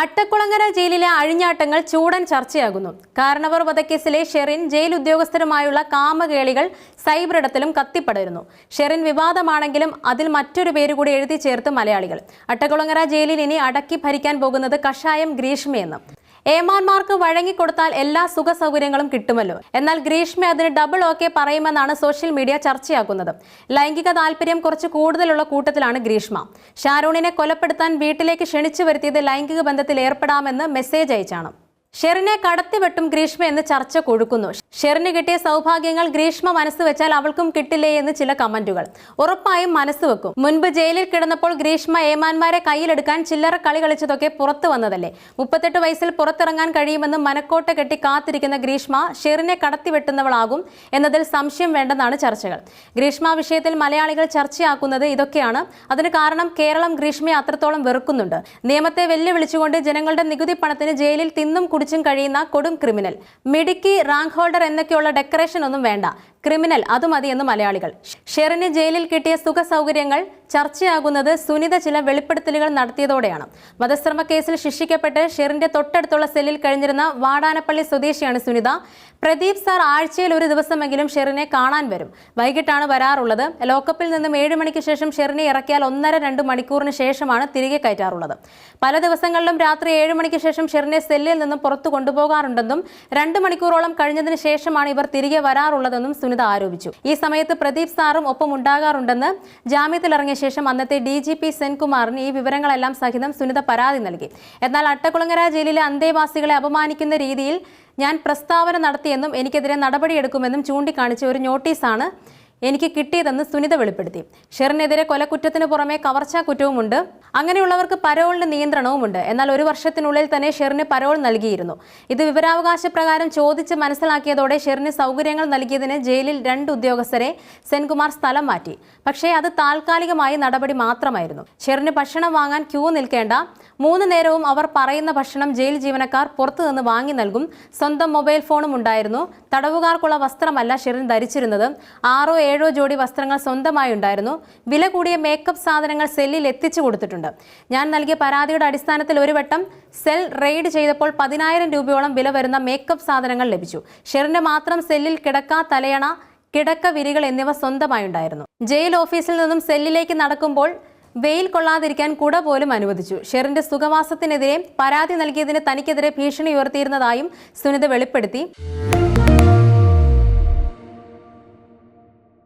അട്ടക്കുളങ്ങര ജയിലിലെ അഴിഞ്ഞാട്ടങ്ങൾ ചൂടൻ ചർച്ചയാകുന്നു. കാരണവർ വധക്കേസിലെ ഷെറിൻ ജയിൽ ഉദ്യോഗസ്ഥരുമായുള്ള കാമകേളികൾ സൈബറിടത്തിലും കത്തിപ്പടരുന്നു. ഷെറിൻ വിവാദമാണെങ്കിലും അതിൽ മറ്റൊരു പേര് കൂടി എഴുതി ചേർത്ത് മലയാളികൾ. അട്ടക്കുളങ്ങര ജയിലിൽ ഇനി അടക്കി ഭരിക്കാൻ പോകുന്നത് കഷായം ഗ്രീഷ്മയെന്ന്. ഏമാന്മാർക്ക് വഴങ്ങിക്കൊടുത്താൽ എല്ലാ സുഖ സൗകര്യങ്ങളും കിട്ടുമല്ലോ. എന്നാൽ ഗ്രീഷ്മ അതിന് ഡബിൾ ഓക്കെ പറയുമെന്നാണ് സോഷ്യൽ മീഡിയ ചർച്ചയാക്കുന്നത്. ലൈംഗിക താല്പര്യം കുറച്ച് കൂടുതലുള്ള കൂട്ടത്തിലാണ് ഗ്രീഷ്മ. ഷാരൂണിനെ കൊലപ്പെടുത്താൻ വീട്ടിലേക്ക് ക്ഷണിച്ചു വരുത്തിയത് ലൈംഗിക ബന്ധത്തിൽ ഏർപ്പെടാമെന്ന് മെസ്സേജ് അയച്ചാണ്. ഷെറിനെ കടത്തിവെട്ടും ഗ്രീഷ്മ എന്ന് ചർച്ച കൊടുക്കുന്നു ഷെറിന് കിട്ടിയ സൗഭാഗ്യങ്ങൾ ഗ്രീഷ്മ മനസ്സ് വെച്ചാൽ അവൾക്കും കിട്ടില്ലേ എന്ന് ചില കമന്റുകൾ. ഉറപ്പായും മനസ്സ് വെക്കും. മുൻപ് ജയിലിൽ കിടന്നപ്പോൾ ഗ്രീഷ്മ ഏമാന്മാരെ കയ്യിലെടുക്കാൻ ചില്ലറ കളി കളിച്ചതൊക്കെ പുറത്തു വന്നതല്ലേ? മുപ്പത്തെട്ട് വയസ്സിൽ പുറത്തിറങ്ങാൻ കഴിയുമെന്ന് മനക്കോട്ട കെട്ടി കാത്തിരിക്കുന്ന ഗ്രീഷ്മ ഷെറിനെ കടത്തിവെട്ടുന്നവളാകും എന്നതിൽ സംശയം വേണ്ടെന്നാണ് ചർച്ചകൾ. ഗ്രീഷ്മ വിഷയത്തിൽ മലയാളികൾ ചർച്ചയാക്കുന്നത് ഇതൊക്കെയാണ്. അതിന് കാരണം കേരളം ഗ്രീഷ്മയെ അത്രത്തോളം വെറുക്കുന്നുണ്ട്. നിയമത്തെ വെല്ലുവിളിച്ചുകൊണ്ട് ജനങ്ങളുടെ നികുതി പണത്തിന് ജയിലിൽ തിന്നും കുടിച്ചും കഴിയുന്ന കൊടും ക്രിമിനൽ. മിടുക്കി റാങ്ക് ഹോൾഡർ എന്നൊക്കെയുള്ള ഡെക്കറേഷൻ ഒന്നും വേണ്ട. ക്രിമിനൽ അത് മതിയെന്ന് മലയാളികൾ. ഷെറിന് ജയിലിൽ കിട്ടിയ സുഖ സൗകര്യങ്ങൾ ചർച്ചയാകുന്നത് സുനിത ചില വെളിപ്പെടുത്തലുകൾ നടത്തിയതോടെയാണ്. വധശ്രമ കേസിൽ ശിക്ഷിക്കപ്പെട്ട് ഷെറിന്റെ തൊട്ടടുത്തുള്ള സെല്ലിൽ കഴിഞ്ഞിരുന്ന വാടാനപ്പള്ളി സ്വദേശിയാണ് സുനിത. പ്രദീപ് സാർ ആഴ്ചയിൽ ഒരു ദിവസമെങ്കിലും ഷെറിനെ കാണാൻ വരും. വൈകിട്ടാണ് വരാറുള്ളത്. ലോക്കപ്പിൽ നിന്നും ഏഴ് മണിക്ക് ശേഷം ഷെറിനെ ഇറക്കിയാൽ ഒന്നര രണ്ട് മണിക്കൂറിന് ശേഷമാണ് തിരികെ കയറ്റാറുള്ളത്. പല ദിവസങ്ങളിലും രാത്രി ഏഴ് മണിക്ക് ശേഷം ഷെറിനെ സെല്ലിൽ നിന്നും പുറത്തു കൊണ്ടുപോകാറുണ്ടെന്നും രണ്ട് മണിക്കൂറോളം കഴിഞ്ഞതിന് ശേഷമാണ് ഇവർ തിരികെ വരാറുള്ളതെന്നും സുനിത ആരോപിച്ചു. ഈ സമയത്ത് പ്രദീപ് സാറും ഒപ്പം ഉണ്ടാകാറുണ്ടെന്ന് ജാമ്യത്തിലിറങ്ങിയ ശേഷം അന്നത്തെ ഡി ജി പി സെൻകുമാറിന് ഈ വിവരങ്ങളെല്ലാം സഹിതം സുനിത പരാതി നൽകി. എന്നാൽ അട്ടക്കുളങ്ങര ജയിലിലെ അന്തേവാസികളെ അപമാനിക്കുന്ന രീതിയിൽ ഞാൻ പ്രസ്താവന നടത്തിയെന്നും എനിക്കെതിരെ നടപടിയെടുക്കുമെന്നും ചൂണ്ടിക്കാണിച്ച ഒരു നോട്ടീസാണ് എനിക്ക് കിട്ടിയതെന്ന് സുനിത വെളിപ്പെടുത്തി. ഷെറിനെതിരെ കൊലക്കുറ്റത്തിന് പുറമെ കവർച്ചാ കുറ്റവുമുണ്ട്. അങ്ങനെയുള്ളവർക്ക് പരോളിന് നിയന്ത്രണവുമുണ്ട്. എന്നാൽ ഒരു വർഷത്തിനുള്ളിൽ തന്നെ ഷെറിന് പരോൾ നൽകിയിരുന്നു. ഇത് വിവരാവകാശ പ്രകാരം ചോദിച്ച് മനസ്സിലാക്കിയതോടെ ഷെറിന് സൗകര്യങ്ങൾ നൽകിയതിന് ജയിലിൽ രണ്ട് ഉദ്യോഗസ്ഥരെ സെൻകുമാർ സ്ഥലം മാറ്റി. പക്ഷേ അത് താൽക്കാലികമായി നടപടി മാത്രമായിരുന്നു. ഷെറിന് ഭക്ഷണം വാങ്ങാൻ ക്യൂ നിൽക്കേണ്ട. മൂന്ന് നേരവും അവർ പറയുന്ന ഭക്ഷണം ജയിൽ ജീവനക്കാർ പുറത്തുനിന്ന് വാങ്ങി നൽകും. സ്വന്തം മൊബൈൽ ഫോണും ഉണ്ടായിരുന്നു. തടവുകാർക്കുള്ള വസ്ത്രമല്ല ഷെറിൻ ധരിച്ചിരുന്നത്. ആറോ ഏഴോ ജോഡി വസ്ത്രങ്ങൾ സ്വന്തമായി ഉണ്ടായിരുന്നു. വില കൂടിയ മേക്കപ്പ് സാധനങ്ങൾ സെല്ലിൽ എത്തിച്ചു കൊടുത്തിട്ടുണ്ട്. ഞാൻ നൽകിയ പരാതിയുടെ അടിസ്ഥാനത്തിൽ ഒരു വട്ടം സെൽ റെയ്ഡ് ചെയ്തപ്പോൾ പതിനായിരം രൂപയോളം വില വരുന്ന മേക്കപ്പ് സാധനങ്ങൾ ലഭിച്ചു. ഷെറിന്റെ മാത്രം സെല്ലിൽ കിടക്ക തലയണ കിടക്ക വിരികൾ എന്നിവ സ്വന്തമായി ഉണ്ടായിരുന്നു. ജയിൽ ഓഫീസിൽ നിന്നും സെല്ലിലേക്ക് നടക്കുമ്പോൾ വെയിൽ കൊള്ളാതിരിക്കാൻ കുട പോലും അനുവദിച്ചു. ഷെറിന്റെ സുഖവാസത്തിനെതിരെ പരാതി നൽകിയതിന് തനിക്കെതിരെ ഭീഷണി ഉയർത്തിയിരുന്നതായും സുനിത വെളിപ്പെടുത്തി.